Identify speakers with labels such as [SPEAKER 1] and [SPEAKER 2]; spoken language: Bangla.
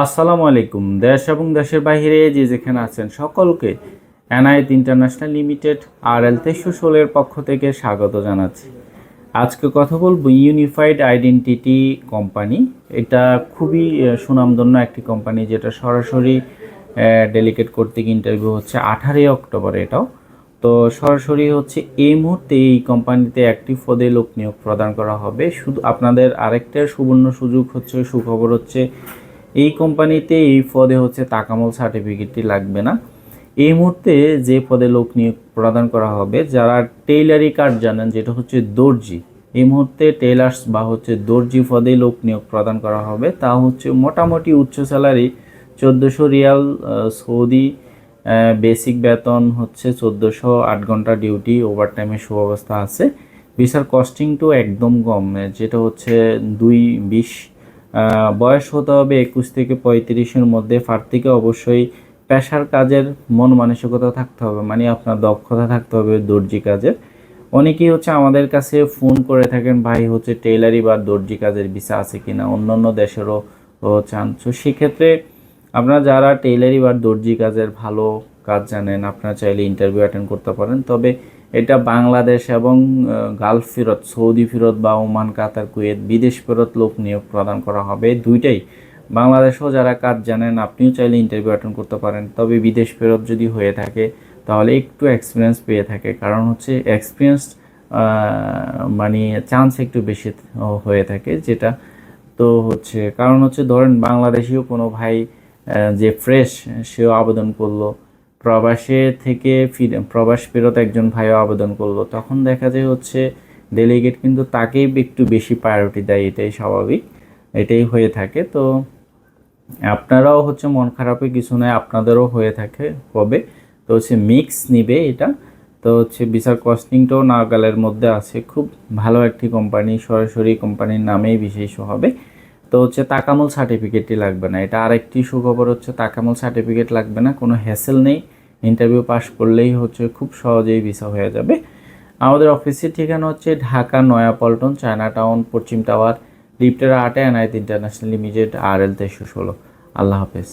[SPEAKER 1] আসসালামু আলাইকুম। দেশ এবং দেশের বাইরে যে যেখানে আছেন সকলকে এনআইট ইন্টারন্যাশনাল লিমিটেড আর এল তেইশশো ষোলোর পক্ষ থেকে স্বাগত জানাচ্ছি। আজকে কথা বলব ইউনিফাইড আইডেন্টিটি কোম্পানি। এটা খুবই সুনামধন্য একটি কোম্পানি যেটা সরাসরি ডেলিকেট কর্তৃক ইন্টারভিউ হচ্ছে আঠারোই অক্টোবর এটাও। তো সরাসরি হচ্ছে এই মুহূর্তে এই কোম্পানিতে একটি পদে লোক নিয়োগ প্রদান করা হবে। শুধু আপনাদের আরেকটা সুবর্ণ সুযোগ হচ্ছে, সুখবর হচ্ছে এই কোম্পানিতে এই পদে হচ্ছে তাকামল সার্টিফিকেটটি লাগবে না। এই মুহূর্তে যে পদে লোক নিয়োগ প্রদান করা হবে, যারা টেইলারি কার্ড জানেন, যেটা হচ্ছে দর্জি, এই মুহূর্তে টেইলার্স বা হচ্ছে দর্জি পদে লোক নিয়োগ প্রদান করা হবে। তা হচ্ছে মোটামুটি উচ্চ স্যালারি চোদ্দোশো রিয়াল সৌদি বেসিক বেতন হচ্ছে চোদ্দোশো আট ঘণ্টা ডিউটি ওভারটাইমের সুব্যবস্থা আছে। ভিসার কস্টিংটাও একদম কম যেটা হচ্ছে দুই বিশ। বয়স হতে হবে একুশ থেকে পঁয়ত্রিশের মধ্যে। প্রার্থীকে অবশ্যই পেশার কাজের মন মানসিকতা থাকতে হবে মানে আপনার দক্ষতা থাকতে হবে দর্জি কাজের। অনেকেই হচ্ছে আমাদের কাছে ফোন করে থাকেন, ভাই, হচ্ছে টেইলারি বা দর্জি কাজের ভিসা আছে কিনা? অন্য অন্য দেশেরও ও চান। তো সেক্ষেত্রে আপনারা যারা টেইলারি বা দর্জি কাজের ভালো কাজ জানেন, আপনারা চাইলে ইন্টারভিউ অ্যাটেন্ড করতে পারেন। তবে এটা বাংলাদেশ এবং গালফ ফেরত সৌদি ফেরত বা ওমান কাতার কুয়েত বিদেশ ফেরত লোক নিয়োগ প্রদান করা হবে দুইটাই। বাংলাদেশেও যারা কাজ জানেন, আপনিও চাইলে ইন্টারভিউ অ্যাটেন্ড করতে পারেন। তবে বিদেশ ফেরত যদি হয়ে থাকে, তাহলে একটু এক্সপিরিয়েন্স পেয়ে থাকে। কারণ হচ্ছে এক্সপিরিয়েন্স মানে চান্স একটু বেশি হয়ে থাকে, যেটা তো হচ্ছে। কারণ হচ্ছে ধরেন বাংলাদেশিও কোনো ভাই যে ফ্রেশ, সেও আবেদন করল। প্রবাসে থেকে ফিরে, প্রবাস ফেরত একজন ভাইও আবেদন করল। তখন দেখা যায় হচ্ছে ডেলিগেট কিন্তু তাকেই একটু বেশি প্রায়োরিটি দেয়, এটাই স্বাভাবিক, এটাই হয়ে থাকে। তো আপনারাও হচ্ছে মন খারাপে কিছু নয়, আপনাদেরও হয়ে থাকে, হবে। তো হচ্ছে মিক্স নিবে এটা। তো হচ্ছে বিচার কস্টিংটাও নাগালের মধ্যে আছে। খুব ভালো একটি কোম্পানি সরাসরি কোম্পানির নামেই বিশেষ হবে। তো হচ্ছে তাকামল সার্টিফিকেটই লাগবে না। এটা আরেকটি সুখবর হচ্ছে তাকামল সার্টিফিকেট লাগবে না, কোনো হ্যাসেল নেই। ইন্টারভিউ পাস করলেই হচ্ছে খুব সহজেই ভিসা হয়ে যাবে। আমাদের অফিসের ঠিকানা হচ্ছে ঢাকা নয়াপল্টন চায়না টাউন পশ্চিম টাওয়ার লিফটের আটে এনআইত ইন্টারন্যাশনাল লিমিটেড আর এল তেইশশো ষোলো। আল্লাহ হাফেজ।